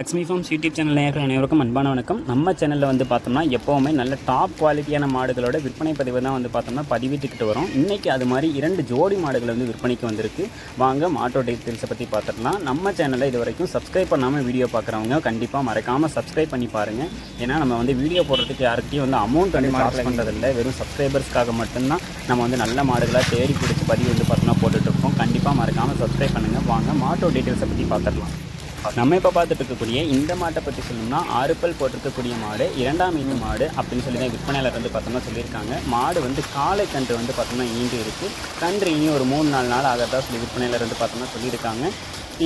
Lakshmi forms YouTube channel நேயர்கள் அனைவருக்கும் அன்பான வணக்கம். நம்ம சேனலில் வந்து பார்த்தோம்னா எப்போவுமே நல்ல டாப் குவாலிட்டியான மாடுகளோட விற்பனை பதிவு தான் வந்து பார்த்தோம்னா பதிவிட்டுக்கிட்டு வரோம். இன்றைக்கி அது மாதிரி இரண்டு ஜோடி மாடுகள் வந்து விற்பனைக்கு வந்திருக்கு. வாங்க மாட்டோ டீட்டெயில்ஸை பற்றி பார்த்துடலாம். நம்ம சேனலில் இது வரைக்கும் சப்ஸ்கிரைப் பண்ணாமல் வீடியோ பார்க்குறவங்க கண்டிப்பாக மறக்காமல் சப்ஸ்கிரைப் பண்ணி பாருங்கள் ஏன்னா நம்ம வந்து வீடியோ போடுறதுக்கு யாருக்கையும் வந்து அமௌண்ட் வந்து சார்ஜ் பண்ணுறதில்ல வெறும் சப்ஸ்கிரைபர்ஸ்க்காக மட்டும்தான் நம்ம வந்து நல்ல மாடுகளாக தேடி பிடிச்சி பதிவு வந்து பார்த்தோம்னா போட்டுட்ருக்கோம் கண்டிப்பாக மறக்காமல் சப்ஸ்கிரைப் பண்ணுங்கள் வாங்க மாட்டோ டீட்டெயில்ஸை பற்றி பார்த்துடலாம். நம்ம இப்போ பார்த்துட்டு இருக்கக்கூடிய இந்த மாட்டை பற்றி சொல்லணும்னா ஆறு பல் போட்டிருக்கக்கூடிய மாடு இரண்டாம் ஈண்டு மாடு அப்படின்னு சொல்லி தான் விற்பனையாளர் வந்து பார்த்தோம்னா சொல்லியிருக்காங்க. மாடு வந்து காலை கன்று வந்து பார்த்தோம்னா ஈண்டு இருக்குது கன்று இனி ஒரு மூணு நாலு நாள் ஆகிறதா சொல்லி விற்பனையாளர் வந்து பார்த்தோம்னா சொல்லியிருக்காங்க.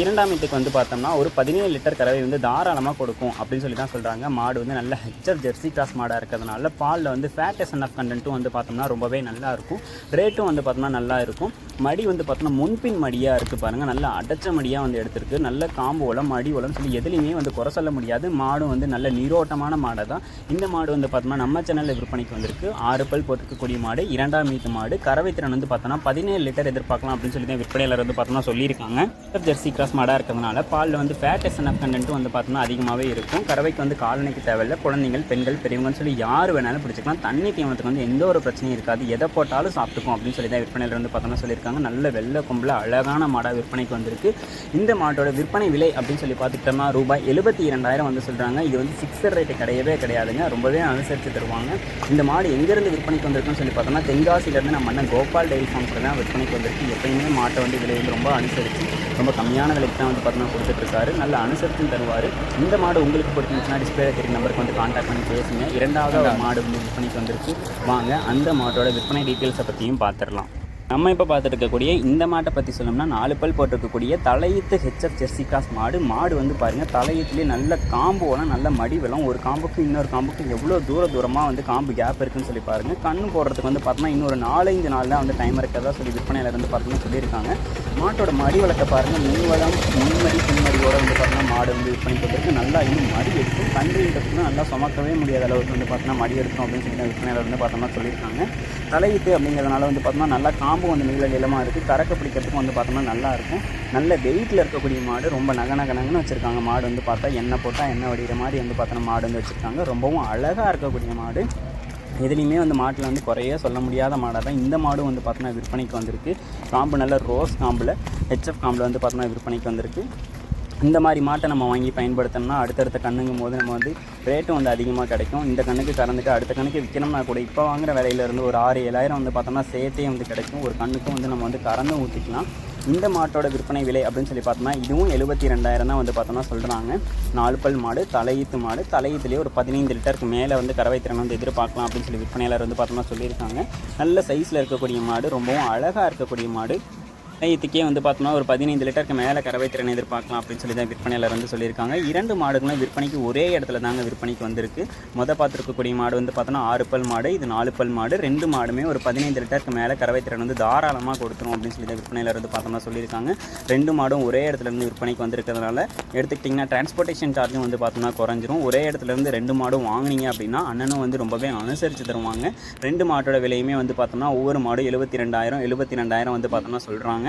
இரண்டாம் ஈத்துக்கு வந்து பார்த்தோம்னா ஒரு பதினேழு லிட்டர் கறவை வந்து தாராளமாக கொடுக்கும் அப்படின்னு சொல்லி தான் சொல்கிறாங்க மாடு வந்து நல்ல ஹெச்எஃப் ஜெர்சி கிராஸ் மாடாக இருக்கிறதுனால பாலில் வந்து ஃபேட் அண்ட் ஆஃப் கண்டென்ட்டும் வந்து பார்த்தோம்னா ரொம்பவே நல்லா இருக்கும். ரேட்டும் வந்து பார்த்தோம்னா நல்லா இருக்கும். மடி வந்து பார்த்தோம்னா முன்பின் மடியாக இருக்குது பாருங்கள் நல்ல அடைச்ச மடியாக வந்து எடுத்திருக்கு. நல்ல காம்பு உலம் மடி உலம் சொல்லி எதுலேயுமே வந்து குறை சொல்ல முடியாது. மாடும் வந்து நல்ல நீரோட்டமான மாடை தான். இந்த மாடு வந்து பார்த்தோம்னா நம்ம சேனலில் விற்பனைக்கு வந்திருக்கு. ஆறு பல் போட்டிருக்கக்கூடிய மாடு இரண்டாம் மீத்து மாடு. கறவை திறன் வந்து பார்த்தோம்னா பதினேழு லிட்டர் எதிர்பார்க்கலாம் அப்படின்னு சொல்லி தான் விற்பனையாளர் வந்து பார்த்தோம்னா சொல்லியிருக்காங்க. ஜெர்சி கிராஸ் மாடாக இருக்கிறதுனால பாலில் வந்து ஃபேட் எஸ்என்எஃப் கண்டென்ட்டும் வந்து பார்த்தோம்னா அதிகமாகவே இருக்கும். கறவைக்கு வந்து காலணிக்கு தேவையில்லை. குழந்தைகள் பெண்கள் பெரியவங்கன்னு சொல்லி யார் வேணாலும் பிடிச்சிக்கலாம். தண்ணி தீவனத்துக்கு வந்து எந்த ஒரு பிரச்சனையும் இருக்காது. எதை போட்டாலும் சாப்பிட்டுக்கும் அப்படின்னு சொல்லி தான் விற்பனையில் வந்து பார்த்தோம்னா சொல்லியிருக்காங்க. நல்ல வெள்ளை கொம்பில் அழகான மாடாக விற்பனைக்கு வந்திருக்கு. இந்த மாட்டோட விற்பனை விலை அப்படின்னு சொல்லி பார்த்துக்கிட்டோம்னா ரூபாய் எழுபத்தி இரண்டாயிரம் வந்து சொல்கிறாங்க இது வந்து ஃபிக்ஸட் ரேட்டு கிடையவே கிடையாதுங்க. ரொம்பவே அனுசரித்து தருவாங்க. இந்த மாடு எங்கேருந்து விற்பனைக்கு வந்திருக்குன்னு சொல்லி பார்த்தோம்னா தென்காசியிலேருந்து நம்ம அண்ணன் கோபால் டெய்ரி ஃபார்ம்ஸில் தான் விற்பனைக்கு வந்திருக்கு. எப்பயுமே மாட்டை வந்து விலை ரொம்ப அனுசரித்து ரொம்ப கம்மியான விலைக்கு தான் வந்து பார்த்தோம்னா கொடுத்துட்ருக்காரு. நல்ல அனுசரித்தும் தருவார். இந்த மாடு உங்களுக்கு பிடிச்சிருந்துச்சுன்னா டிஸ்பிளே தெரிய நம்பருக்கு வந்து கான்டாக்ட் பண்ணி பேசுங்க. இரண்டாவது மாடு வந்து விற்பனைக்கு வந்திருக்கு. வாங்க அந்த மாட்டோட விற்பனை டீட்டெயில்ஸை பற்றியும் பார்த்துடலாம். நம்ம இப்போ பார்த்துட்டு இருக்கக்கூடிய இந்த மாட்டை பற்றி சொல்லணும்னா நாலு பல் போட்டிருக்கக்கூடிய தலையீத்து ஹெச்எஃப் ஜெர்சிகாஸ் மாடு. மாடு வந்து பாருங்கள் தலையீத்துலேயே நல்ல காம்பு நல்ல மடி வளம் ஒரு காம்புக்கும் இன்னொரு காம்புக்கு எவ்வளோ தூர தூரமாக வந்து காம்பு கேப் இருக்குன்னு சொல்லி பாருங்கள் கண்ணு போடுறதுக்கு வந்து பார்த்தோன்னா இன்னொரு நாலஞ்சு நாள் தான் வந்து டைம் இருக்கிறதா சொல்லி விற்பனையில் வந்து பார்த்தோம்னா சொல்லியிருக்காங்க. மாட்டோட மடி வளர்க்க பாருங்கள் முன்வளம் முன்மடி பின்மடியோட வந்து பார்த்தோன்னா மாடு வந்து விற்பனை பண்ணுறதுக்கு நல்லா இன்னும் மடி எடுக்கும். கன்றுன்றதுக்கு நல்லா சுமக்கவே முடியாத அளவுக்கு வந்து பார்த்தோம்னா மடி எடுக்கும் அப்படின்னு சொல்லி விற்பனையில் வந்து பார்த்தோம்னா சொல்லியிருக்காங்க. தலையீத்து அப்படிங்கிறதுனால வந்து பார்த்தோம்னா நல்லா காம்பு வந்து நீள நீளமாக இருக்குது கறக்க பிடிக்கிறதுக்கும் வந்து பார்த்தோம்னா நல்லா இருக்கும். நல்ல வெயிட்டில் இருக்கக்கூடிய மாடு ரொம்ப நக நக நகன்னு வச்சுருக்காங்க. மாடு வந்து பார்த்தா எண்ணெய் போட்டால் எண்ணெய் வடிகிற மாதிரி வந்து பார்த்தோன்னா மாடு வந்து வச்சுருக்காங்க. ரொம்பவும் அழகாக இருக்கக்கூடிய மாடு. எதுலேயுமே வந்து மாட்டில் வந்து குறைய சொல்ல முடியாத மாடாக தான் இந்த மாடும் வந்து பார்த்தோன்னா விற்பனைக்கு வந்திருக்கு. காம்பு நல்ல ரோஸ் காம்பில் ஹெச்எஃப் காம்பில் வந்து பார்த்தோன்னா விற்பனைக்கு வந்திருக்கு. இந்த மாதிரி மாட்டை நம்ம வாங்கி பயன்படுத்தணும்னா அடுத்தடுத்த கண்ணுங்கும் போது நம்ம வந்து ரேட்டும் வந்து அதிகமாக கிடைக்கும். இந்த கண்ணுக்கு கறந்துட்டு அடுத்த கண்ணுக்கு விற்கணும்னா கூட இப்போ வாங்குற விலையிலேருந்து ஒரு ஆறு ஏழாயிரம் வந்து பார்த்தோம்னா சேர்த்தே வந்து கிடைக்கும். ஒரு கண்ணுக்கும் வந்து நம்ம வந்து கறந்தும் ஊற்றிக்கலாம் இந்த மாட்டோட விற்பனை விலை அப்படின்னு சொல்லி பார்த்தோம்னா இதுவும் எழுபத்தி ரெண்டாயிரம் தான் வந்து பார்த்தோம்னா சொல்கிறாங்க நாலு பல் மாடு தலையீத்து மாடு. தலையீத்துலேயே ஒரு பதினைந்து லிட்டருக்கு மேலே வந்து கறவை திறன் வந்து எதிர்பார்க்கலாம் அப்படின்னு சொல்லி விற்பனையாளர் வந்து பார்த்தோம்னா சொல்லியிருக்காங்க. நல்ல சைஸில் இருக்கக்கூடிய மாடு ரொம்பவும் அழகாக இருக்கக்கூடிய மாடு. இதுக்கே வந்து பார்த்தோம்னா ஒரு பதினைந்து லிட்டருக்கு மேலே கறவை திறனை எதிர்பார்க்கலாம் அப்படின்னு சொல்லி தான் விற்பனையாளர் வந்து சொல்லியிருக்காங்க. இரண்டு மாடுகளும் விற்பனைக்கு ஒரே இடத்துல தாங்க விற்பனைக்கு வந்திருக்கு. மொதல் பார்த்துருக்கக்கூடிய மாடு வந்து பார்த்தோன்னா ஆறு பல் மாடு இது நாலு பல் மாடு. ரெண்டு மாடுமே ஒரு பதினைந்து லிட்டருக்கு மேலே கறவை திறன் வந்து தாராளமாக கொடுத்துரும் அப்படின்னு சொல்லி தான் விற்பனையாளர் வந்து பார்த்தோம்னா சொல்லியிருக்காங்க. ரெண்டு மாடும் ஒரே இடத்துல இருந்து விற்பனைக்கு வந்திருக்கிறதுனால எடுத்துக்கிட்டிங்கன்னா டிரான்ஸ்போர்ட்டேஷன் சார்ஜும் வந்து பார்த்தோம்னா குறைஞ்சிரும். ஒரே இடத்துல இருந்து ரெண்டு மாடும் வாங்கினீங்க அப்படின்னா அண்ணனும் வந்து ரொம்பவே அனுசரித்து தருவாங்க. ரெண்டு மாட்டோட விலையுமே வந்து பார்த்தோம்னா ஒவ்வொரு மாடும் எழுபத்தி ரெண்டாயிரம் எழுபத்தி ரெண்டாயிரம் வந்து பார்த்தோம்னா சொல்கிறாங்க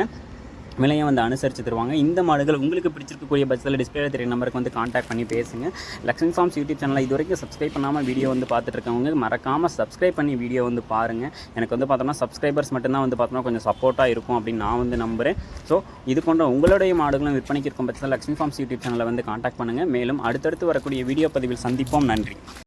விலையை வந்து அனுசரித்து தருவாங்க. இந்த மாடுகள் உங்களுக்கு பிடிச்சிருக்கக்கூடிய பட்சத்தில் டிஸ்பிளே தெரிய நம்பருக்கு வந்து காண்டாக்ட் பண்ணி பேசுங்க. லக்ஷ்மி ஃபார்ம்ஸ் யூடியூப் சேனலில் இது வரைக்கும் சப்ஸ்கிரைப் பண்ணாமல் வீடியோ வந்து பார்த்துட்டு இருக்கவங்க மறக்காமல் சப்ஸ்கிரைப் பண்ணி வீடியோ வந்து பாருங்கள் எனக்கு வந்து பார்த்தோம்னா சப்ஸ்கிரைபர்ஸ் மட்டும்தான் வந்து பார்த்தோம்னா கொஞ்சம் சப்போர்ட்டாக இருக்கும் அப்படின்னு நான் வந்து நம்புகிறேன் ஸோ இது போன்ற உங்களுடைய மாடுகளும் விற்பனைக்கு இருக்கும் பட்சத்தில் லக்ஷ்மி ஃபார்ம்ஸ் யூடியூப் சேனலை வந்து காண்டாக்ட் பண்ணுங்கள் மேலும் அடுத்தடுத்து வரக்கூடிய வீடியோ பதிவில் சந்திப்போம். நன்றி.